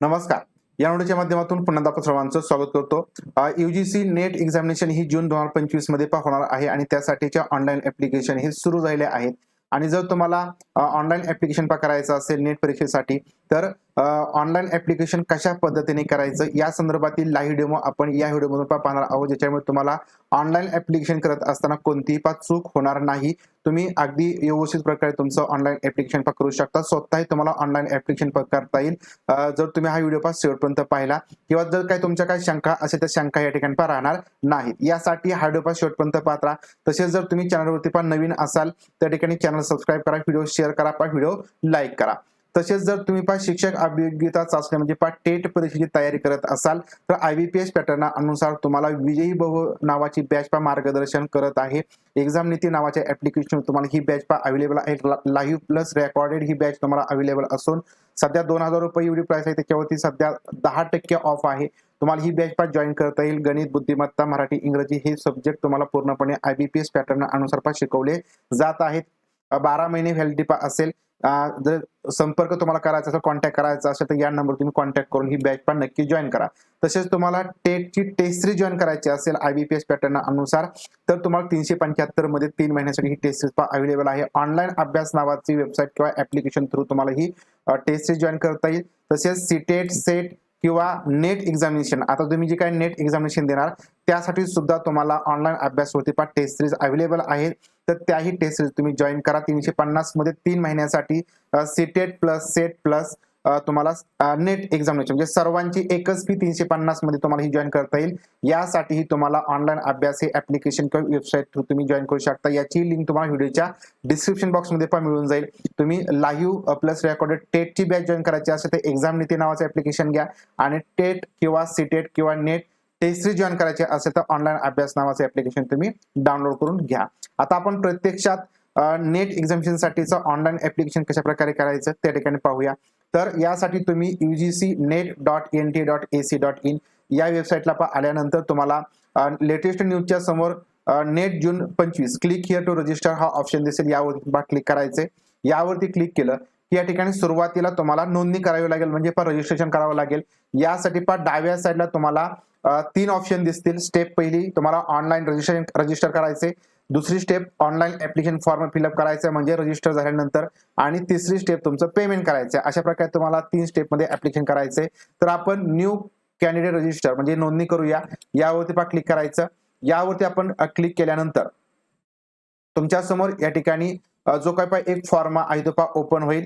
नमस्कार. या नोटीच्या माध्यमातून पुन्हा आपण सर्वांचं स्वागत करतो. युजीसी नेट एक्झामिनेशन ही जून दोन हजार पंचवीसमध्ये पा होणार आहे आणि त्यासाठीच्या ऑनलाईन ऍप्लिकेशन हे सुरू झाले आहेत. आणि जर तुम्हाला ऑनलाईन ऍप्लिकेशन पा करायचं असेल नेट परीक्षेसाठी तर ऑनलाईन ऍप्लिकेशन कशा पद्धतीने करायचं? या संदर्भातील लाईव्ह डेमो आपण या व्हिडिओमधून पाहणार आहोत ज्याच्यामुळे तुम्हाला ऑनलाईन ऍप्लिकेशन करत असताना कोणतीही पा चूक होणार नाही. तुम्ही अगदी व्यवस्थित प्रकारे तुमचं ऑनलाईन ऍप्लिकेशन पा करू शकता. स्वतःही तुम्हाला ऑनलाईन ऍप्लिकेशन पा करता येईल. जर तुम्ही हा व्हिडिओ पास शेवटपर्यंत पाहिला किंवा जर काही तुमच्या काही शंका असेल तर शंका या ठिकाणी पा राहणार नाहीत. यासाठी हा व्हिडिओ पास शेवटपर्यंत पाहत राहा. तसेच जर तुम्ही चॅनलवरती पण नवीन असाल त्या ठिकाणी चॅनल सबस्क्राईब करा व्हिडिओ शेअर करा पा व्हिडिओ लाईक करा. तसेच जर तुम्ही पाच शिक्षक अभियोग्यता चाचणी म्हणजे पाच टेट परीक्षेची तयारी करत असाल तर आय बी पी एस पॅटर्नानुसार तुम्हाला विजयी बहु नावाची बॅच पा मार्गदर्शन करत आहे. एक्झाम नीती नावाच्या ऍप्लिकेशन तुम्हाला ही बॅच पा अवेलेबल आहे. लाईव्ह प्लस रेकॉर्डेड ही बॅच तुम्हाला अवेलेबल असून सध्या दोन हजार रुपये एवढी प्राइस आहे. त्याच्यावरती सध्या दहा टक्के ऑफ आहे. तुम्हाला ही बॅच पास जॉईन करता येईल. गणित बुद्धिमत्ता मराठी इंग्रजी हे सब्जेक्ट तुम्हाला पूर्णपणे I B P S pattern अनुसार पा शिकवले जात आहेत. बारा महिने व्हॅलिडिटी पा असेल. जर संपर्क तुम्हाला करायचा असेल कॉन्टॅक्ट करायचा असेल तर या नंबर तुम्ही कॉन्टॅक्ट करून ही बॅच पण नक्की जॉईन करा. तसेच तुम्हाला टेटची टेस्ट सिरीज जॉईन करायची असेल I B P S pattern अनुसार तर तुम्हाला तीनशे पंच्याहत्तरमध्ये तीन महिन्यासाठी ही टेस्ट सिरीज अवेलेबल आहे. ऑनलाईन अभ्यास नावाची वेबसाईट किंवा ऍप्लिकेशन थ्रू तुम्हाला ही टेस्ट सिरीज जॉईन करता येईल. तसेच सीटेट सेट किंवा नेट एक्झामिनेशन आता तुम्ही जे काही नेट एक्झामिनेशन देणार त्यासाठी सुद्धा तुम्हाला ऑनलाईन अभ्यासवरती पा टेस्ट सिरीज अवेलेबल आहेत. तर त्याही टेस्ट सिरीज तुम्ही जॉईन करा. तीनशे पन्नासमध्ये तीन महिन्यासाठी सीटेट प्लस सेट प्लस तुम्हाला नेट एक्झामिनेशन म्हणजे सर्वांची एकच फी तीनशे पन्नासमध्ये तुम्हाला ही जॉईन करता येईल. यासाठीही तुम्हाला ऑनलाईन अभ्यास हे ऍप्लिकेशन किंवा वेबसाईट थ्रू तुम्ही जॉईन करू शकता. याची लिंक तुम्हाला व्हिडिओच्या डिस्क्रिप्शन बॉक्समध्ये पण मिळून जाईल. तुम्ही लाईव्ह प्लस रेकॉर्डेड टेटची बॅच जॉईन करायची असेल तर एक्झाम नीती नावाचं ऍप्लिकेशन घ्या. आणि टेट किंवा सीटेट किंवा नेट टेस्ट जॉईन करायचे असेल तर ऑनलाईन अभ्यास नावाचं ऍप्लिकेशन तुम्ही डाउनलोड करून घ्या. आता आपण प्रत्यक्षात नेट एक्झामिनेशन साठीचं ऑनलाईन ऍप्लिकेशन कशा प्रकारे करायचं त्या ठिकाणी पाहूया. तर यासाठी तुम्ही UGC NET dot N T dot A C dot in या वेबसाईटला आल्यानंतर तुम्हाला लेटेस्ट न्यूजच्या समोर नेट जून पंचवीस. क्लिक हिअर टू रजिस्टर हा ऑप्शन दिसेल. यावरती क्लिक करायचे यावरती क्लिक केलं की या ठिकाणी सुरुवातीला तुम्हाला नोंदणी करावी लागेल. म्हणजे रजिस्ट्रेशन करावं लागेल. यासाठी पा डाव्या साईडला तुम्हाला तीन ऑप्शन दिसतील. स्टेप पहिली तुम्हाला ऑनलाईन रजिस्ट्रेशन रजिस्टर करायचे. दुसरी step online application form fill up करायचं म्हणजे रजिस्टर झाल्यानंतर. आणि तिसरी स्टेप तुमचं पेमेंट करायचं. अशा प्रकारे तुम्हाला तीन स्टेपमध्ये ऍप्लिकेशन करायचे. तर आपण न्यू कॅन्डिडेट रजिस्टर म्हणजे नोंदणी करूया. यावरती पण क्लिक करायचं. यावरती आपण क्लिक केल्यानंतर तुमच्यासमोर या ठिकाणी जो काय पा एक फॉर्म आहे तो पा ओपन होईल.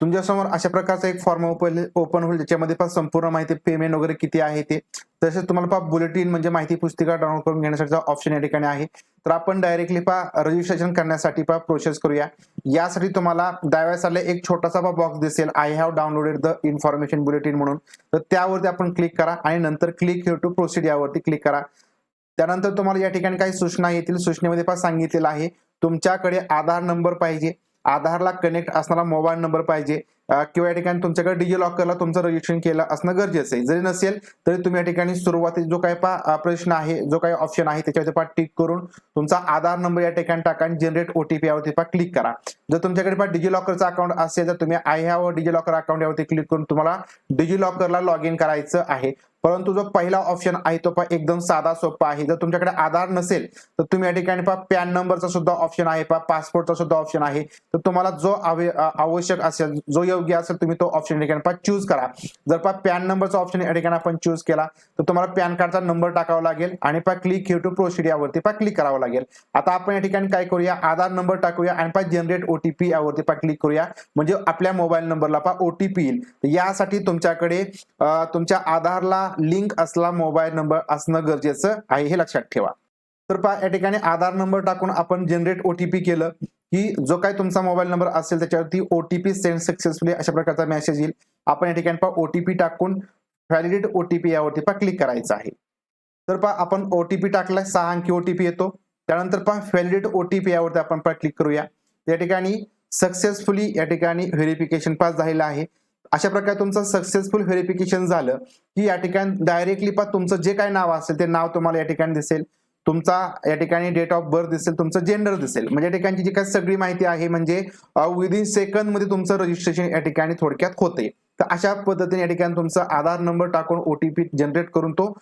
तुमच्यासमोर अशा प्रकारचा एक फॉर्म ओपन ओपन होईल ज्याच्यामध्ये पण संपूर्ण माहिती पेमेंट वगैरे किती आहे ते. तसेच तुम्हाला पहा बुलेटिन म्हणजे माहिती पुस्तिका डाउनलोड करून घेण्यासाठीचा ऑप्शन या ठिकाणी आहे. तर आपण डायरेक्टली पा रजिस्ट्रेशन करण्यासाठी पा प्रोसेस करूया. यासाठी तुम्हाला डाव्या साला एक छोटासा पा बॉक्स दिसेल. I have downloaded the information bulletin म्हणून. तर त्यावरती आपण क्लिक करा आणि नंतर क्लिक हिअर टू प्रोसीड यावरती क्लिक करा. त्यानंतर तुम्हाला या ठिकाणी काही सूचना येतील. सूचनेमध्ये पण सांगितलेलं आहे तुमच्याकडे आधार नंबर पाहिजे. आधारला कनेक्ट असणारा मोबाईल नंबर पाहिजे. किंवा या ठिकाणी तुमच्याकडे डिजी लॉकरला तुमचं रजिस्ट्रेशन केलं असणं गरजेचं आहे. जरी नसेल तरी तुम्ही या ठिकाणी सुरुवातीत जो काही पा प्रश्न आहे जो काही ऑप्शन आहे त्याच्यावरती पा टिक करून तुमचा आधार नंबर या ठिकाणी टाका आणि जनरेट ओटीपी यावरती पा क्लिक करा. जर तुमच्याकडे पण डिजी लॉकरचा अकाउंट असेल तर तुम्ही I have DigiLocker account यावरती क्लिक करून तुम्हाला डिजी लॉकरला लॉग इन करायचं आहे. परंतु जो पहिला ऑप्शन आहे तो पण एकदम साधा सोपा आहे. जर तुमच्याकडे आधार नसेल तर तुम्ही या ठिकाणी पा पॅन नंबरचा सुद्धा ऑप्शन आहे पा पासपोर्टचा सुद्धा ऑप्शन आहे. तर तुम्हाला जो आवश्यक असेल जो योग्य असेल तुम्ही तो ऑप्शन या ठिकाणी पा चूज करा. जर पा पॅन नंबरचा ऑप्शन या ठिकाणी आपण चूज केला तर तुम्हाला पॅन कार्डचा नंबर टाकावा लागेल आणि पा क्लिक हिअर टू प्रोसीड यावरती पा क्लिक करावं लागेल. आता आपण या ठिकाणी काय करूया आधार नंबर टाकूया आणि पा जनरेट ओटीपी यावरती क्लिक करूया. म्हणजे आपल्या मोबाईल नंबरला पा ओटीपी येईल. यासाठी तुमच्याकडे तुमच्या आधारला लिंक असला मोबाईल नंबर असणं गरजेचं आहे हे लक्षात ठेवा. तर पहा या ठिकाणी आधार नंबर टाकून आपण जनरेट ओटीपी केलं की जो काही तुमचा मोबाईल नंबर असेल त्याच्यावरती ओटीपी सेंड सक्सेसफुली अशा प्रकारचा मेसेज येईल. आपण या ठिकाणी पहा ओटीपी टाकून व्हॅलिडेट ओटीपी यावरती पहा क्लिक करायचं आहे. तर पहा आपण ओटीपी टाकला सहा अंकी ओटीपी येतो. त्यानंतर पहा व्हॅलिडेट ओटीपी यावरती आपण पहा क्लिक करूया. या ठिकाणी सक्सेसफुली या ठिकाणी व्हेरिफिकेशन पास झालेलं आहे. अशा प्रकारे तुमचं सक्सेसफुल व्हेरिफिकेशन झालं की या ठिकाणी डायरेक्टली पण तुमचं जे काय नाव असेल ते नाव तुम्हाला या ठिकाणी दिसेल. तुमचा या ठिकाणी डेट ऑफ बर्थ दिसेल तुमचं जेंडर दिसेल. म्हणजे या ठिकाणची जी काही सगळी माहिती आहे म्हणजे विदिन सेकंडमध्ये तुमचं रजिस्ट्रेशन या ठिकाणी थोडक्यात होते तर अशा पद्धतीने या ठिकाणी तुमचा आधार नंबर टाकून ओटीपी जनरेट करून तो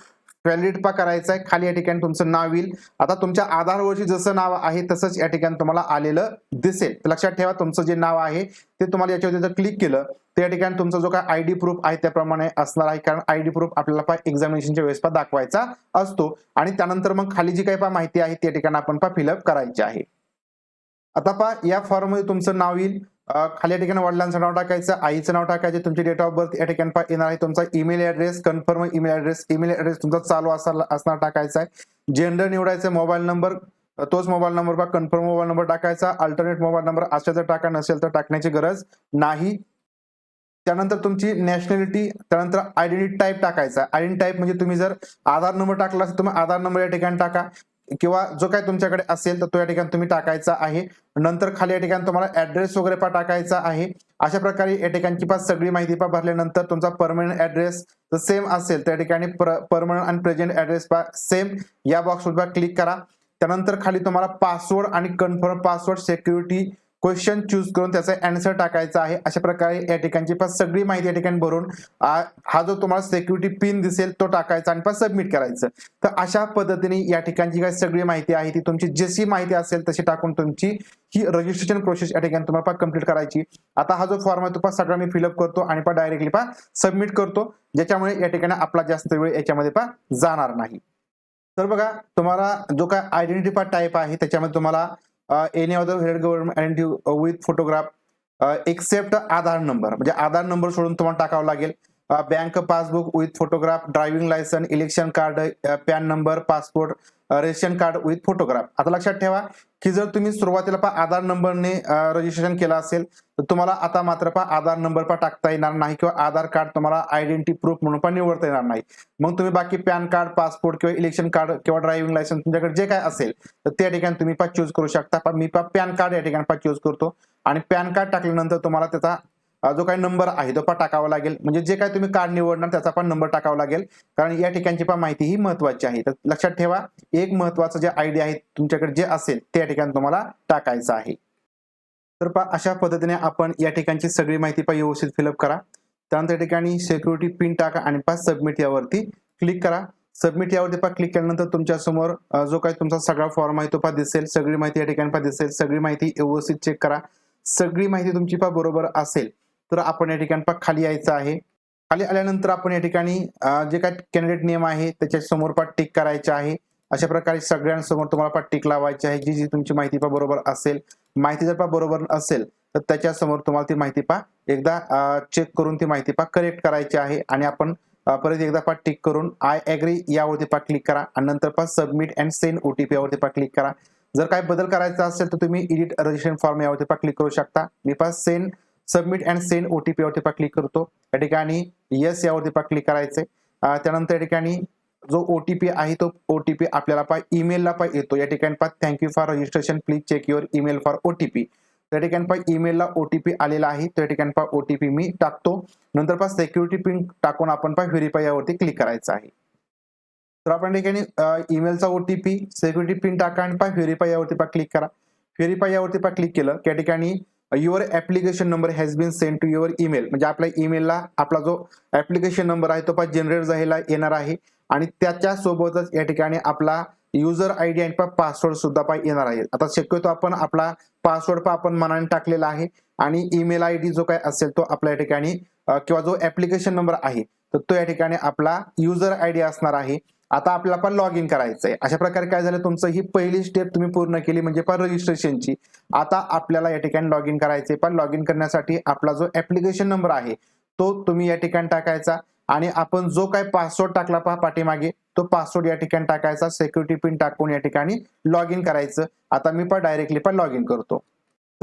व्हॅलिडिट पा करायचा आहे. खाली या ठिकाणी तुमचं नाव येईल. आता तुमच्या आधारवरची जसं नाव आहे तसंच या ठिकाणी तुम्हाला आलेलं दिसेल. लक्षात ठेवा तुमचं जे नाव आहे ते तुम्हाला याच्यावरती जर क्लिक केलं तर या ठिकाणी तुमचा जो काय आयडी प्रूफ आहे त्याप्रमाणे असणार आहे. कारण आयडी प्रूफ आपल्याला पा एक्झामिनेशनच्या वेळेस पा दाखवायचा असतो. आणि त्यानंतर मग खाली जी काही पा माहिती आहे त्या ठिकाणी आपण पा फिलअप करायची आहे. आता पा या फॉर्ममध्ये तुमचं नाव येईल. खाली या ठिकाणी वडिलांचं नाव टाकायचं आईचं नाव टाकायचं तुमची डेट ऑफ बर्थ या ठिकाणी येणार आहे तुमचा email address confirm email address email address तुमचा चालू असा- असणार टाकायचा आहे. जेंडर निवडायचं मोबाईल नंबर तोच मोबाईल नंबर बा कन्फर्म मोबाईल नंबर टाकायचा अल्टरनेट मोबाईल नंबर अशा जर टाका नसेल तर टाकण्याची गरज नाही. त्यानंतर तुमची नॅशनॅलिटी त्यानंतर आयडेंटिटी टाईप टाकायचा. आयडेंटिटी टाईप म्हणजे तुम्ही जर आधार नंबर टाकला असेल तुम्ही आधार नंबर या ठिकाणी टाका. किंवा जो काय तुमच्याकडे असेल तर तो या ठिकाणी तुम्ही टाकायचा आहे. नंतर खाली या ठिकाणी तुम्हाला ऍड्रेस वगैरे पा टाकायचा आहे. अशा प्रकारे या ठिकाणची पा सगळी माहिती पा भरल्यानंतर तुमचा परमनंट ऍड्रेस जर सेम असेल. त्या ठिकाणी परमनंट आणि प्रेझेंट ऍड्रेस पा सेम या बॉक्सवर क्लिक करा. त्यानंतर खाली तुम्हाला पासवर्ड आणि confirm password security question choose करून त्याचा अँसर टाकायचा आहे. अशा प्रकारे या ठिकाणची पण सगळी माहिती या ठिकाणी भरून हा जो तुम्हाला सिक्युरिटी पिन दिसेल तो टाकायचा आणि पण सबमिट करायचं. तर अशा पद्धतीने या ठिकाणची काही सगळी माहिती आहे ती तुमची जशी माहिती असेल तशी टाकून तुमची ही रजिस्ट्रेशन प्रोसेस या ठिकाणी तुम्हाला कंप्लीट करायची. आता हा जो फॉर्म आहे तो पण सगळा मी फिलअप करतो आणि पण डायरेक्टली पा सबमिट करतो. ज्याच्यामुळे या ठिकाणी आपला जास्त वेळ याच्यामध्ये पण जाणार नाही. तर बघा तुम्हाला जो काय आयडेंटिटी पार्ट टाईप आहे त्याच्यामध्ये तुम्हाला any other head government identity with photograph except Aadhaar number म्हणजे आधार नंबर सोडून तुम्हाला टाकावं लागेल. Bank passbook with photograph driving licence election card PAN number passport ration card with photograph. आता लक्षात ठेवा की जर तुम्ही सुरुवातीला पा आधार नंबरने रजिस्ट्रेशन केलं असेल तर तुम्हाला आता मात्र पा आधार नंबर पा टाकता येणार नाही किंवा आधार कार्ड तुम्हाला आयडेंटिटी प्रूफ म्हणून पण निवडता येणार नाही. मग तुम्ही बाकी पॅन कार्ड पासपोर्ट किंवा इलेक्शन कार्ड किंवा ड्रायव्हिंग लायसन्स तुमच्याकडे जे काय असेल तर त्या ठिकाणी तुम्ही पा चूज करू शकता. पण मी पा पॅन कार्ड या ठिकाणी पा चूज करतो. आणि पॅन कार्ड टाकल्यानंतर तुम्हाला त्याचा जो काही नंबर आहे तो पण टाकावा लागेल. म्हणजे जे काय तुम्ही कार्ड निवडणार त्याचा पण नंबर टाकावा लागेल. कारण या ठिकाणची पण माहिती ही महत्वाची आहे. तर लक्षात ठेवा एक महत्वाचं जे आयडी आहे तुमच्याकडे जे असेल त्या ठिकाणी तुम्हाला टाकायचं आहे. तर पा अशा पद्धतीने आपण या ठिकाणची सगळी माहिती पा व्यवस्थित फिलअप करा. त्यानंतर ठिकाणी सिक्युरिटी पिन टाका आणि पा सबमिट यावरती क्लिक करा. सबमिट यावरती पा क्लिक केल्यानंतर तुमच्यासमोर जो काही तुमचा सगळा फॉर्म आहे तो पा दिसेल. सगळी माहिती या ठिकाणी पा दिसेल. सगळी माहिती व्यवस्थित चेक करा. सगळी माहिती तुमची पा बरोबर असेल. तर आपण या ठिकाणी पा खाली यायचं आहे. खाली आल्यानंतर आपण या ठिकाणी जे काय कॅन्डिडेट नेम आहे त्याच्यासमोर पा टिक करायचे आहे. अशा प्रकारे सगळ्यांसमोर तुम्हाला पा टिक लावायची आहे. जी जी तुमची माहिती पा बरोबर असेल. माहिती जर पा बरोबर असेल तर त्याच्यासमोर तुम्हाला ती माहिती पा एकदा चेक करून ती माहिती पा करेक्ट करायची आहे. आणि आपण परत एकदा पा टिक करून आय ॲग्री यावरती पा क्लिक करा. आणि नंतर पा सबमिट अँड सेंड ओटीपी यावरती पा क्लिक करा. जर काय बदल करायचा असेल तर तुम्ही एडिट रजिस्ट्रेशन फॉर्म यावरती पा क्लिक करू शकता. मी पा send submit and send OTP यावरती पा क्लिक करतो. या ठिकाणी येस यावरती पा क्लिक करायचे त्यानंतर या ठिकाणी जो ओटीपी आहे तो ओटीपी आपल्याला पा ईमेलला पा येतो. या ठिकाणी पा thank you for registration please check your email for OTP त्या ठिकाणी पा ईमेलला ओटीपी आलेला आहे. त्या ठिकाणी पा ओटीपी मी टाकतो. नंतर पा सिक्युरिटी पिन टाकून आपण पा व्हेरीफाय यावरती क्लिक करायचं आहे. तर आपण ठिकाणी ईमेलचा ओटीपी सिक्युरिटी पिन टाका आणि पा व्हेरीफाय यावरती पा क्लिक करा. व्हेरीफाय यावरती पा क्लिक केलं. त्या ठिकाणी your application number has been send to your email म्हणजे आपल्या ईमेलला आपला जो ऍप्लिकेशन नंबर आहे तो पण जनरेट झालेला येणार आहे. आणि त्याच्या सोबतच या ठिकाणी आपला युजर आय डी आणि पासवर्ड सुद्धा पा येणार आहे. आता शक्यतो आपण आपला पासवर्ड पा आपण मनाने टाकलेला आहे. आणि ईमेल आय डी जो काय असेल तो आपल्या या ठिकाणी uh, किंवा जो ऍप्लिकेशन नंबर आहे तर तो या ठिकाणी आपला युजर आय डी असणार आहे. आता आपल्याला पण लॉग इन करायचं आहे अशा प्रकारे काय झालं तुमचं ही पहिली स्टेप तुम्ही पूर्ण केली म्हणजे पण रजिस्ट्रेशनची आता आपल्याला या ठिकाणी लॉग इन करायचे पण लॉग इन करण्यासाठी आपला जो ऍप्लिकेशन नंबर आहे तो तुम्ही या ठिकाणी टाकायचा. आणि आपण जो काय पासवर्ड टाकला पहा पाठीमागे तो पासवर्ड या ठिकाणी टाकायचा. सिक्युरिटी पिन टाकून या ठिकाणी लॉग इन करायचं. आता मी पण डायरेक्टली पण लॉग इन करतो.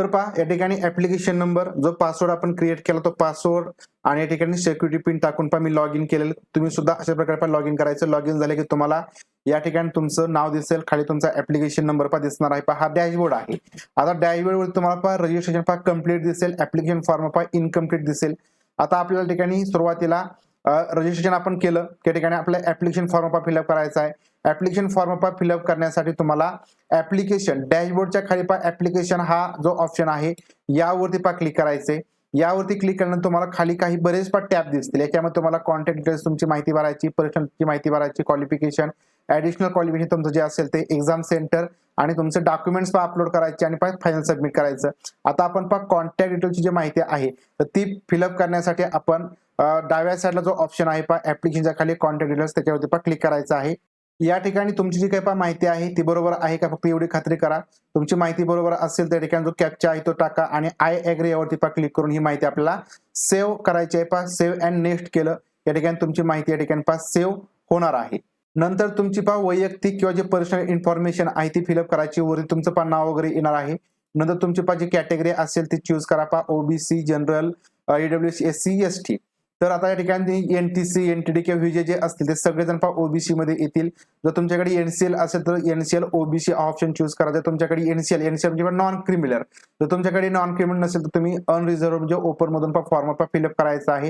तर पहा या ठिकाणी ऍप्लिकेशन नंबर जो पासवर्ड आपण क्रिएट केला तो पासवर्ड आणि या ठिकाणी सिक्युरिटी पिन टाकून पण मी लॉग इन केलेलं. तुम्ही सुद्धा अशा प्रकारे पण लॉग इन करायचं. लॉग इन झाले की तुम्हाला या ठिकाणी तुमचं नाव दिसेल. खाली तुमचा ऍप्लिकेशन नंबर पण दिसणार आहे पहा हा डॅशबोर्ड आहे. आता डॅशबोर्ड तुम्हाला पहा रजिस्ट्रेशन पहा कंप्लीट दिसेल. ऍप्लिकेशन फॉर्म पहा इनकम्प्लीट दिसेल. आता आपल्याला ठिकाणी सुरुवातीला रजिस्ट्रेशन आपण केलं. त्या ठिकाणी आपल्या ऍप्लिकेशन फॉर्म पहा फिलअप करायचा आहे. ऍप्लिकेशन फॉर्म पहा फिलअप करण्यासाठी तुम्हाला ऍप्लिकेशन डॅशबोर्डच्या खाली पहा ऍप्लिकेशन हा जो ऑप्शन आहे यावरती पहा क्लिक करायचे. यावरती क्लिक केल्यानंतर तुम्हाला खाली काही बरेच पण टॅब दिसतील. याच्यामध्ये तुम्हाला कॉन्टॅक्ट डिटेल्स तुमची माहिती भरायची पर्सनलची माहिती भरायची क्वालिफिकेशन ऍडिशनल क्वालिफिकेशन तुमचं जे असेल ते एक्झाम सेंटर आणि तुमचे डॉक्युमेंट्स पण अपलोड करायचे आणि फायनल सबमिट करायचं. आता आपण पहा कॉन्टॅक्ट डिटेलची जी माहिती आहे तर ती फिलअप करण्यासाठी आपण डाव्या साईडला जो ऑप्शन आहे पहा ऍप्लिकेशनच्या खाली कॉन्टॅक्ट डिटेल्स त्याच्यावरती पहा क्लिक करायचं आहे. या ठिकाणी तुमची जी काही पहा माहिती आहे ती बरोबर आहे का? फक्त एवढी खात्री करा. तुमची माहिती बरोबर असेल त्या ठिकाणी जो कॅप्चा आहे तो टाका आणि आय ऍग्री यावरती पहा क्लिक करून ही माहिती आपल्याला सेव्ह करायची आहे. पहा सेव्ह अँड नेक्स्ट केलं. या ठिकाणी तुमची माहिती या ठिकाणी पहा सेव्ह होणार आहे. नंतर तुमची पहा वैयक्तिक किंवा जे पर्सनल इन्फॉर्मेशन आहे ती फिलअप करायची. वरती तुमचं पहा नाव वगैरे येणार आहे. नंतर तुमची पहा जी कॅटेगरी असेल ती चूज करा पहा OBC general EW C S C S T तर आता या ठिकाणी एनटीसी एनटीडी किंवा व्हीजे जे असतील ते सगळेजण पहा ओबीसी मध्ये येतील. जर तुमच्याकडे एनसीएल असेल तर एनसीएल ओबीसी ऑप्शन चूज करा. जर तुमच्याकडे एनसीएल एनसीएल म्हणजे नॉन क्रिमिनल जर तुमच्याकडे नॉन क्रिमिनल नसेल तर तुम्ही अनरिझर्व म्हणजे ओपन मधून पहा फॉर्म पहा फिलअप करायचा आहे.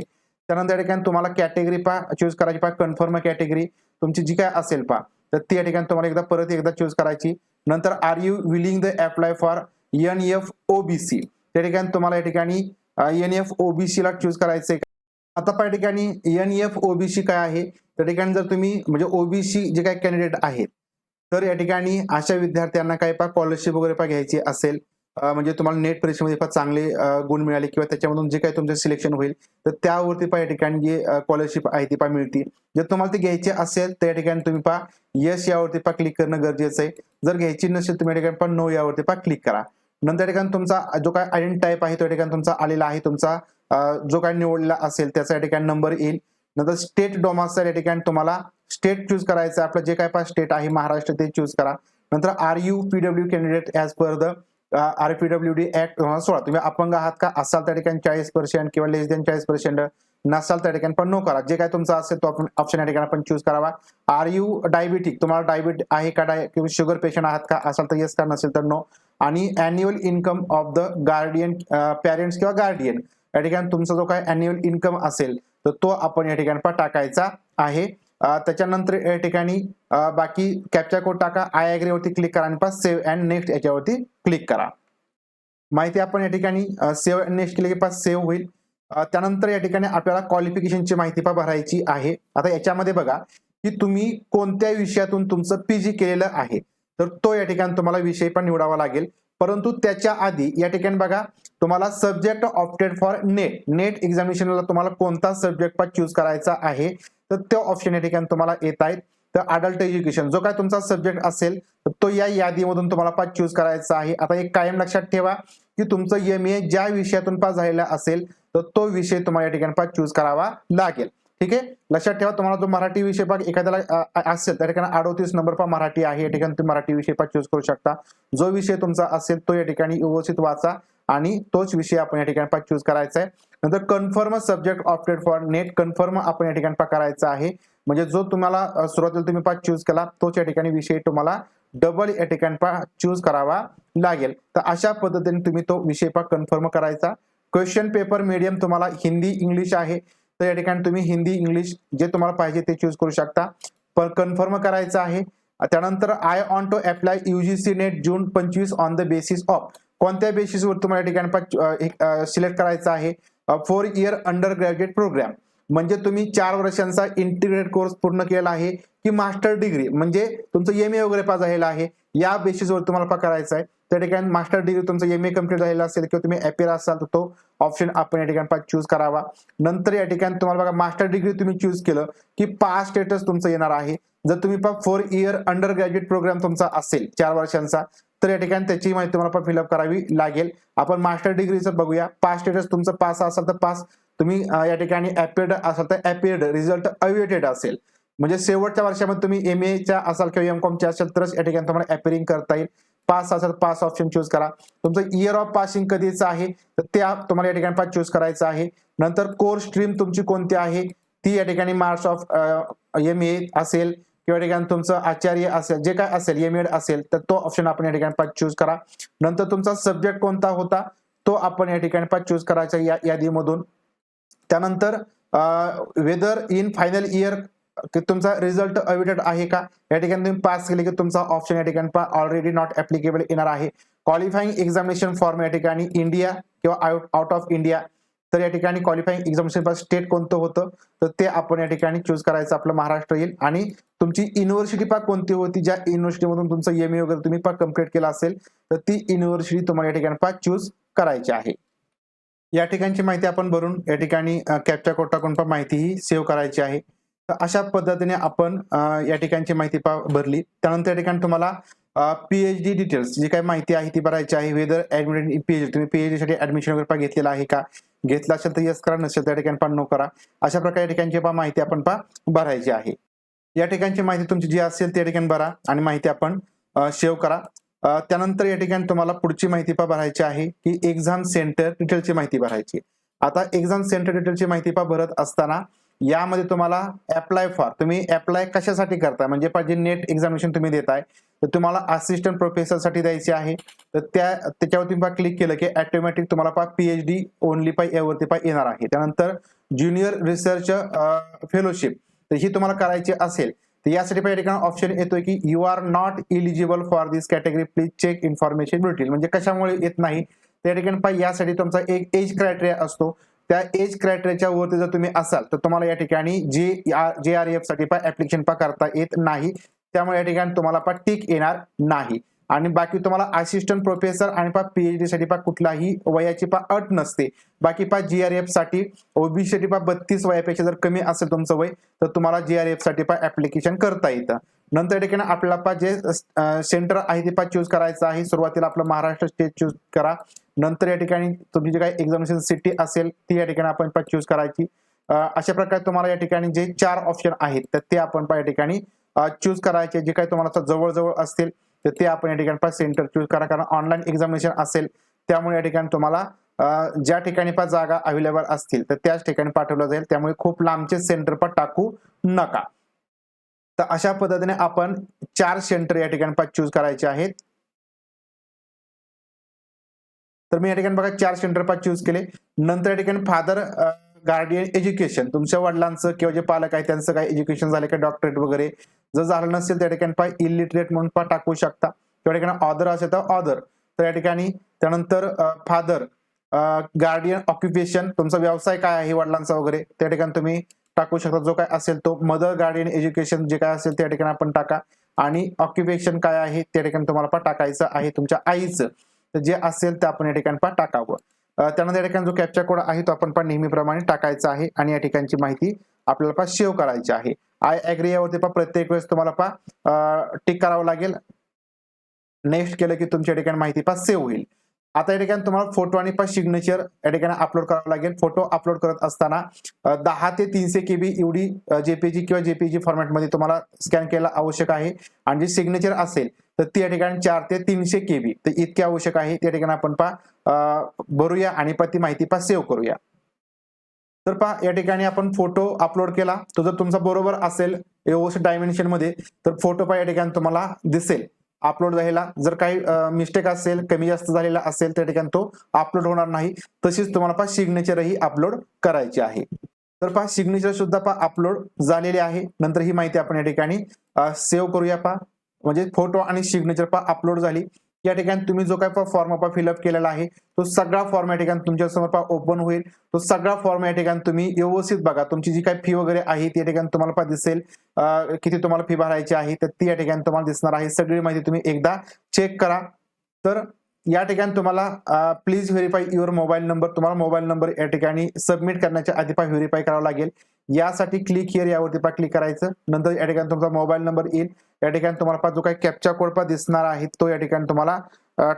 त्यानंतर या ठिकाणी तुम्हाला कॅटेगरी पहा चूज करायची पहा कन्फर्म कॅटेगरी तुमची जी काय असेल पहा तर ती या ठिकाणी तुम्हाला एकदा परत एकदा चूज करायची. नंतर are you willing the apply for N F OBC त्या ठिकाणी तुम्हाला या ठिकाणी एन एफ ओबीसी ला चूज करायचं आता पहा या ठिकाणी एन एफ ओबीसी काय आहे? त्या ठिकाणी जर तुम्ही म्हणजे ओबीसी जे काही कॅन्डिडेट आहेत तर या ठिकाणी अशा विद्यार्थ्यांना काय पहा स्कॉलरशिप वगैरे पहा घ्यायची असेल म्हणजे तुम्हाला नेट परीक्षेमध्ये फार चांगले गुण मिळाले किंवा त्याच्यामधून जे काही तुमचं सिलेक्शन होईल तर त्यावरती पहा या ठिकाणी जे स्कॉलरशिप आहे ती पहा मिळतील. जर तुम्हाला ते घ्यायचे असेल तर या ठिकाणी तुम्ही पहा यस यावरती पहा क्लिक करणं गरजेचं आहे. जर घ्यायची नसेल तुम्ही या ठिकाणी पण नो यावरती पहा क्लिक करा. नंतर या ठिकाणी तुमचा जो काय आयडेंट टाईप आहे तो या ठिकाणी तुमचा आलेला आहे तुमचा जो काय निवडलेला असेल त्याचा या ठिकाणी नंबर येईल. नंतर स्टेट डोमासाईल या ठिकाणी तुम्हाला स्टेट चूज करायचं आपलं जे काय पाच स्टेट आहे महाराष्ट्र ते चूज करा. नंतर are you PW candidate as per the R PW D act सोळा. तुम्ही अपंग आहात का? असाल त्या ठिकाणी चाळीस पर्सेंट किंवा लेस देन चाळीस पर्सेंट नसाल त्या ठिकाणी पण नो करा. जे काय तुमचं असेल तो आपण ऑप्शन या ठिकाणी आपण चूज करावा. आर यू डायबिटिक तुम्हाला डायबिट आहे का? डाय किंवा शुगर पेशंट आहात का? असाल तर येस का? नसेल तर नो आणि annual income of the guardian parents किंवा गार्डियन या ठिकाणी तुमचा जो काय अॅन्युअल इन्कम असेल तर तो आपण या ठिकाणी टाकायचा आहे. त्याच्यानंतर या ठिकाणी बाकी कॅप्चा कोड टाका आय अग्री वरती क्लिक करा आणि पास सेव्ह अँड नेक्स्ट याच्यावरती क्लिक करा. माहिती आपण या ठिकाणी सेव्ह अँड नेक्स्ट केली की पास सेव्ह होईल. त्यानंतर या ठिकाणी आपल्याला क्वालिफिकेशनची माहिती पण भरायची आहे. आता याच्यामध्ये बघा की तुम्ही कोणत्या विषयातून तुमचं पीजी केलेलं आहे? तर तो या ठिकाणी तुम्हाला विषय पण निवडावा लागेल. परंतु त्याच्या आधी या ठिकाणी बघा तुम्हाला subject opted for NET NET एक्झामिनेशनला तुम्हाला कोणता सब्जेक्ट पण चूज करायचा आहे तर तो ऑप्शन या ठिकाणी तुम्हाला येत आहेत. तर अडल्ट एज्युकेशन जो काय तुमचा सब्जेक्ट असेल तर तो या यादीमधून तुम्हाला पाच चूज करायचा आहे. आता एक कायम लक्षात ठेवा की तुमचं एम ए ज्या विषयातून पास झालेला असेल तर तो विषय तुम्हाला या ठिकाणी पाच चूज करावा लागेल. ठीक आहे? लक्षात ठेवा तुम्हाला जो मराठी विषय पाक एखाद्याला असेल त्या ठिकाणी अडोतीस नंबर पा मराठी आहे. या ठिकाणी तुम्ही मराठी विषय पाक चूज करू शकता. जो विषय तुमचा असेल तो या ठिकाणी व्यवस्थित वाचा. आणि तोच विषय आपण या ठिकाणी चूज करायचा आहे. नंतर confirm subject opted for NET confirm आपण या ठिकाणी करायचा आहे. म्हणजे जो तुम्हाला सुरुवातीला तुम्ही पाक चूज केला तोच या ठिकाणी विषय तुम्हाला डबल या ठिकाणी पा चूज करावा लागेल. तर अशा पद्धतीने तुम्ही तो विषय पा कन्फर्म करायचा. क्वेश्चन पेपर मीडियम तुम्हाला हिंदी इंग्लिश आहे. तर या ठिकाणी तुम्ही हिंदी इंग्लिश जे तुम्हाला पाहिजे ते चूज करू शकता. पण कन्फर्म करायचं आहे. त्यानंतर I on to apply UGC NET June पंचवीस ऑन द बेसिस ऑफ कोणत्या बेसिसवर तुम्हाला या ठिकाणी सिलेक्ट करायचं आहे? Four year undergraduate programme म्हणजे तुम्ही चार वर्षांचा इंटिग्रेटेड कोर्स पूर्ण केला आहे की मास्टर डिग्री म्हणजे तुमचं एम ए वगैरे पास झालेला आहे. या बेसिसवर तुम्हाला करायचं आहे. त्या ठिकाणी मास्टर डिग्री तुमचं एम ए कंप्लीट झालेला असेल किंवा तुम्ही अपेअर असाल तर तो ऑप्शन आपण या ठिकाणी पास चूज करावा. नंतर या ठिकाणी तुम्हाला बघा मास्टर डिग्री तुम्ही चूज केलं की पास स्टेटस तुमचं येणार आहे. जर तुम्ही four year undergraduate programme तुमचा असेल चार वर्षांचा तर या ठिकाणी त्याची माहिती तुम्हाला पण फिलअप करावी लागेल. आपण मास्टर डिग्रीचं बघूया. पास स्टेटस तुमचं पास असेल तर पास तुम्ही या ठिकाणी अपेड असाल तर अपेड रिझल्ट अवेटेड असेल. म्हणजे शेवटच्या वर्षामध्ये तुम्ही एम एच्या असाल किंवा एम कॉमच्या असेल तरच या ठिकाणी तुम्हाला अपेरिंग करता येईल. पास असेल पास ऑप्शन चूज करा. तुमचं इयर ऑफ पासिंग कधीचं आहे? तर त्या तुम्हाला या ठिकाणी पास चूज करायचं आहे. नंतर कोर्स स्ट्रीम तुमची कोणती आहे? ती या ठिकाणी मार्क्स ऑफ एम ए असेल. किंवा ठिकाणी तुमचं आचार्य असेल जे काय असेल एम एड असेल तर तो ऑप्शन आपण या ठिकाणी पाच चूज करा. नंतर तुमचा सब्जेक्ट कोणता होता तो आपण या ठिकाणी पाच चूज करायचा या यादीमधून. त्यानंतर वेदर इन फायनल इयर की तुमचा रिझल्ट अविडेड आहे का? या ठिकाणी तुम्ही पास केले की तुमचा ऑप्शन या ठिकाणी ऑलरेडी नॉट ऍप्लिकेबल येणार आहे. क्वालिफाईंग एक्झामिनेशन फॉर्म या ठिकाणी इंडिया किंवा आउट ऑफ इंडिया तर या ठिकाणी क्वालिफाईंग एक्झामिनेशन स्टेट कोणतं होतं? तर ते आपण या ठिकाणी चूज करायचं आपलं महाराष्ट्र येईल. आणि तुमची युनिव्हर्सिटी पा कोणती होती? ज्या युनिव्हर्सिटीमधून तुमचं एम वगैरे तुम्ही पा कंप्लीट केला असेल तर ती युनिव्हर्सिटी तुम्हाला या ठिकाणी पा चूज करायची आहे. या ठिकाणची माहिती आपण भरून या ठिकाणी कॅपच्या कोड टाकून पण माहिती ही सेव्ह करायची आहे. तर अशा पद्धतीने आपण या ठिकाणची माहिती पा भरली. त्यानंतर या ठिकाणी तुम्हाला पीएच डी डिटेल्स जी काही माहिती आहे ती भरायची आहे. वेदर ऍडमिट पीएचडी तुम्ही पीएचडी साठी ऍडमिशन वगैरे घेतलेला घेतलेलं आहे का? घेतलं असेल तर यस करा नसेल त्या ठिकाणी पण नो करा. अशा प्रकारे ठिकाणची पहा माहिती आपण पहा भरायची आहे. या ठिकाणची माहिती तुमची जी असेल त्या ठिकाणी भरा आणि माहिती आपण सेव्ह करा. त्यानंतर या ठिकाणी तुम्हाला पुढची माहिती पहा भरायची आहे की एक्झाम सेंटर डिटेलची माहिती भरायची. आता एक्झाम सेंटर डिटेलची माहिती पहा भरत असताना यामध्ये तुम्हाला अप्लाय फॉर तुम्ही अप्लाय कशासाठी करताय? म्हणजे पाहिजे नेट एक्झामिनेशन तुम्ही देताय तर तुम्हाला असिस्टंट प्रोफेसरसाठी आहे. तर त्या त्याच्यावर तुम्ही क्लिक केलं की ॲटोमॅटिक तुम्हाला पा पीएचडी ओनली पाय यावरती पाय येणार आहे. त्यानंतर ज्युनियर रिसर्च फेलोशिप तर ही तुम्हाला करायची असेल. तर यासाठी या ठिकाणी ऑप्शन येतोय की you are not eligible for this category please check information भेटेल म्हणजे कशामुळे येत नाही? त्या ठिकाणी पाय यासाठी तुमचा एक एज क्रायटेरिया असतो. त्या एज क्रायटेरियाच्या वरती जर तुम्ही असाल तर तुम्हाला या ठिकाणी जे जे आर एफसाठी पाय ऍप्लिकेशन पा करता येत नाही. त्यामुळे या ठिकाणी तुम्हाला पा टिक येणार नाही. आणि बाकी तुम्हाला असिस्टंट प्रोफेसर आणि पा पीएचडी साठी पा कुठलाही वयाची पा अट नसते. बाकी पा एफसाठी ओबीसी साठी पा बत्तीस वयापेक्षा जर कमी असेल तुमचं वय तर तुम्हाला जी आर एफसाठी पा ऍप्लिकेशन करता येतं. नंतर या ठिकाणी आपल्याला पा जे सेंटर आहे ते पा चूज करायचं आहे. सुरुवातीला आपलं महाराष्ट्र स्टेट चूज करा. नंतर या ठिकाणी तुमची जी काही एक्झामिनेशन सिटी असेल ती या ठिकाणी आपण पा चूज करायची. अशा प्रकारे तुम्हाला या ठिकाणी जे चार ऑप्शन आहेत तर ते आपण पा या ठिकाणी चूज करायचे. जे काही तुम्हाला जवळजवळ असतील तर ते आपण या ठिकाणी पास सेंटर चूज करा. कारण ऑनलाईन एक्झामिनेशन असेल त्यामुळे या ठिकाणी तुम्हाला ज्या ठिकाणी पा जागा अवेलेबल असतील तर त्याच ठिकाणी पाठवलं जाईल. त्यामुळे खूप लांबचे सेंटर पण टाकू नका. तर अशा पद्धतीने आपण चार सेंटर या ठिकाणी पा चूज करायचे आहेत. तर मी या ठिकाणी बघा चार सेंटर पा चूज केले. नंतर या ठिकाणी फादर गार्डियन एज्युकेशन तुमच्या वडिलांचं किंवा जे पालक आहे त्यांचं काही एज्युकेशन झालं काय डॉक्टरेट वगैरे? जर झालं नसेल त्या ठिकाणी पा इलिटरेट म्हणून पा टाकू शकता. त्या ठिकाणी ऑदर असेल तर ऑदर तर या ठिकाणी त्यानंतर फादर गार्डियन ऑक्युपेशन तुमचा व्यवसाय काय आहे वडिलांचा वगैरे त्या ठिकाणी तुम्ही टाकू शकता. जो काय असेल तो मदर गार्डियन एज्युकेशन जे काय असेल त्या ठिकाणी आपण टाका. आणि ऑक्युपेशन काय आहे त्या ठिकाणी तुम्हाला पण टाकायचं आहे तुमच्या आईचं. तर जे असेल ते आपण या ठिकाणी पण टाकावं. त्यानंतर या ठिकाणी जो कॅप्चा कोड आहे तो आपण पण नेहमीप्रमाणे टाकायचा आहे. आणि या ठिकाणची माहिती आपल्याला पा सेव्ह करायची आहे. आय अॅग्री यावरती पा प्रत्येक वेळेस तुम्हाला पा टिक करावं लागेल. नेक्स्ट केलं की तुमच्या ठिकाणी माहिती पा सेव्ह होईल. आता या ठिकाणी तुम्हाला फोटो आणि पा सिग्नेचर या ठिकाणी अपलोड करावं लागेल. फोटो अपलोड करत असताना दहा ते तीनशे केबी एवढी जेपीजी किंवा जेपीजी फॉर्मॅटमध्ये तुम्हाला स्कॅन केला आवश्यक आहे. आणि जे सिग्नेचर असेल तर ती या ठिकाणी चार ते तीनशे केबी. तर इतके आवश्यक आहे. त्या ठिकाणी आपण पा भरूया आणि पा ती माहिती पा सेव्ह करूया. तर पहा या ठिकाणी आपण फोटो अपलोड केला. तो जर तुमचा बरोबर असेल व्यवस्थित डायमेन्शनमध्ये तर फोटो पहा या ठिकाणी तुम्हाला दिसेल. अपलोड झालेला. जर काही मिस्टेक असेल कमी जास्त झालेला असेल त्या ठिकाणी तो अपलोड होणार नाही. तशीच तुम्हाला पहा सिग्नेचरही अपलोड करायची आहे. तर पहा सिग्नेचर सुद्धा पहा अपलोड झालेले आहे. नंतर ही माहिती आपण या ठिकाणी सेव्ह करूया पहा. म्हणजे फोटो आणि सिग्नेचर पहा अपलोड झाली. या ठिकाणी तुम्ही जो काय फॉर्म आपण फिलअप केलेला आहे तो सगळा फॉर्म या ठिकाणी तुमच्यासमोर पा ओपन होईल. तो सगळा फॉर्म या ठिकाणी तुम्ही व्यवस्थित बघा. तुमची जी काही फी वगैरे आहे ती या ठिकाणी तुम्हाला पा दिसेल किती तुम्हाला फी भरायची आहे तर ती या ठिकाणी तुम्हाला दिसणार आहे. सगळी माहिती तुम्ही एकदा चेक करा. तर या ठिकाणी तुम्हाला please verify your mobile number तुम्हाला मोबाईल नंबर या ठिकाणी सबमिट करण्याच्या आधी पा व्हेरीफाय करावा लागेल. यासाठी क्लिक हिअर यावरती पा क्लिक करायचं. नंतर या ठिकाणी तुमचा मोबाईल नंबर येईल. या ठिकाणी तुम्हाला जो काही कॅप्चा कोड पा दिसणार आहे तो या ठिकाणी तुम्हाला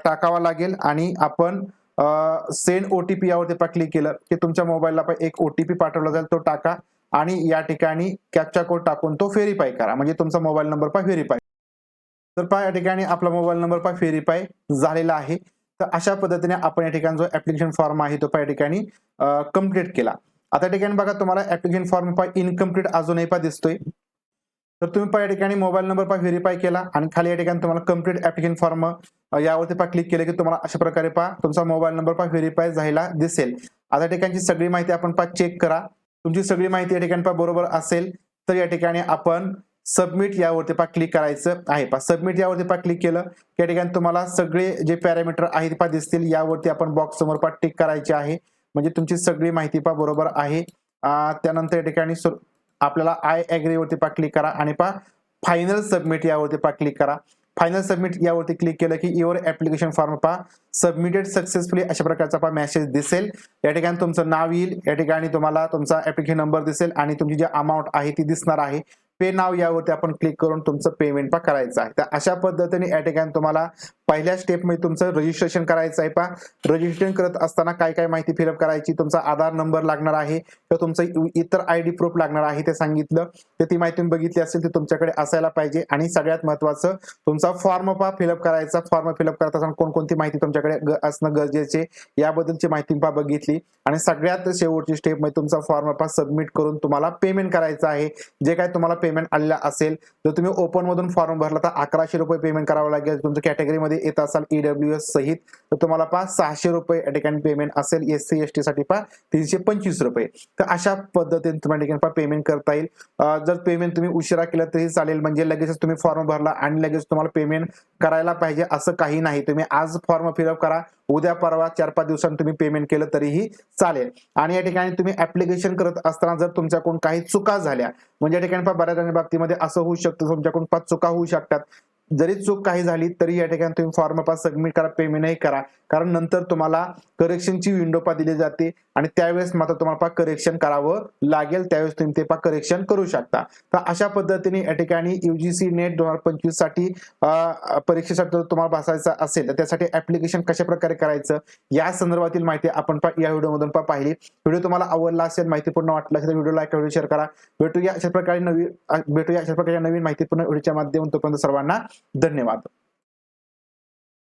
टाकावा लागेल. आणि आपण सेंड ओटीपी यावरती पा क्लिक केलं की तुमच्या मोबाईलला पण एक ओटीपी पाठवला जाईल तो टाका. आणि या ठिकाणी कॅप्चा कोड टाकून तो व्हेरीफाय करा. म्हणजे तुमचा मोबाईल नंबर पा व्हेरीफाय तर पहा या ठिकाणी आपला मोबाईल नंबर पहा व्हेरीफाय झालेला आहे. तर अशा पद्धतीने आपण या ठिकाणी जो ऍप्लिकेशन फॉर्म आहे तो पहा या ठिकाणी कंप्लीट केला. आता ठिकाणी बघा तुम्हाला ऍप्लिकेशन फॉर्म पाय इनकम्प्लीट अजूनही पहा दिसतोय. तर तुम्ही पहा या ठिकाणी मोबाईल नंबर पहा व्हेरीफाय केला आणि खाली या ठिकाणी तुम्हाला कंप्लीट ऍप्लिकेशन फॉर्म यावरती पा क्लिक केलं की तुम्हाला अशा प्रकारे पहा तुमचा मोबाईल नंबर पाय व्हेरीफाय झालेला दिसेल. आता ठिकाणची सगळी माहिती आपण पहा चेक करा. तुमची सगळी माहिती या ठिकाणी पहा बरोबर असेल तर या ठिकाणी आपण सबमिट यावरती पा क्लिक करायचं आहे. पा सबमिट यावरती पा क्लिक केलं या ठिकाणी तुम्हाला सगळे जे पॅरामीटर आहेत पा दिसतील यावरती आपण बॉक्स समोर पा टिक करायचे आहे. म्हणजे तुमची सगळी माहिती पहा बरोबर आहे. त्यानंतर या ठिकाणी आपल्याला आय ऍग्री वरती पा क्लिक करा. आणि पहा फायनल सबमिट यावरती पा क्लिक करा. फायनल सबमिट यावरती क्लिक केलं की युअर ऍप्लिकेशन फॉर्म पहा सबमिटेड सक्सेसफुली अशा प्रकारचा पहा मेसेज दिसेल. या ठिकाणी तुमचं नाव येईल. या ठिकाणी तुम्हाला तुमचा ऍप्लिकेशन नंबर दिसेल आणि तुमची जी अमाऊंट आहे ती दिसणार आहे. पे नाव यावरती आपण क्लिक करून तुमचं पेमेंट पा करायचं आहे. तर अशा पद्धतीने या ठिकाणी तुम्हाला पहिल्या स्टेपमध्ये तुमचं रजिस्ट्रेशन करायचं आहे पा रजिस्ट्रेशन करत असताना काय काय माहिती फिलअप करायची तुमचा आधार नंबर लागणार आहे किंवा तुमचं इतर आय डी प्रूफ लागणार आहे ते सांगितलं. तर ती माहिती तुम्ही बघितली असेल ती तुमच्याकडे असायला पाहिजे. आणि सगळ्यात महत्वाचं तुमचा फॉर्म पा फिलअप करायचा. फॉर्म फिलअप करत असताना कोणकोणती माहिती तुमच्याकडे असणं गरजेचे याबद्दलची माहिती पा बघितली. आणि सगळ्यात शेवटची स्टेपमध्ये तुमचा फॉर्म पा सबमिट करून तुम्हाला पेमेंट करायचं आहे. जे काय तुम्हाला पेमेंट आलेलं असेल जर तुम्ही ओपन मधून फॉर्म भरला तर अकराशे रुपये पेमेंट करावं लागेल. तुमच्या कॅटेगरीमध्ये येत असाल ईडब्ल्यू एस सहित तर तुम्हाला पा सहाशे रुपये या ठिकाणी पेमेंट असेल. एस सी एस टी साठी पा तीनशे पंचवीस रुपये. तर अशा पद्धतीने तुम्हाला ठिकाणी पा पेमेंट करता येईल. जर पेमेंट तुम्ही उशिरा केलं तरी चालेल. म्हणजे लगेचच तुम्ही फॉर्म भरला आणि लगेच तुम्हाला पेमेंट करायला पाहिजे असं काही नाही. तुम्ही आज फॉर्म फिलअप करा उद्या परवा चार पाच दिवसांनी तुम्ही पेमेंट केलं तरीही चालेल. आणि या ठिकाणी तुम्ही ऍप्लिकेशन करत असताना जर तुमच्याकडून काही चुका झाल्या म्हणजे या ठिकाणी बऱ्याच जणांच्या बाबतीमध्ये असं होऊ शकतं तुमच्याकडून पाच चुका होऊ शकतात. जरी चूक काही झाली तरी या ठिकाणी तुम्ही फॉर्म पास सबमिट करा पेमेंटही करा. कारण नंतर तुम्हाला करेक्शनची विंडो पा दिली जाते. आणि त्यावेळेस मात्र तुम्हाला पा करेक्शन करावं लागेल. त्यावेळेस तुम्ही ते पा करेक्शन करू शकता. तर अशा पद्धतीने या ठिकाणी युजीसी नेट दोन हजार पंचवीससाठी परीक्षेसाठी जर तुम्हाला बसायचं असेल तर त्यासाठी ऍप्लिकेशन कशा प्रकारे करायचं या संदर्भातील माहिती आपण या व्हिडिओमधून पा पाहिली. व्हिडिओ तुम्हाला आवडला असेल माहितीपूर्ण वाटला असेल तर व्हिडिओ लाईक व्हिडिओ शेअर करा. भेटूया अशा प्रकारे नवीन भेटूया अशा प्रकारच्या नवीन माहितीपूर्ण व्हिडिओच्या माध्यमातून. तोपर्यंत सर्वांना धन्यवाद.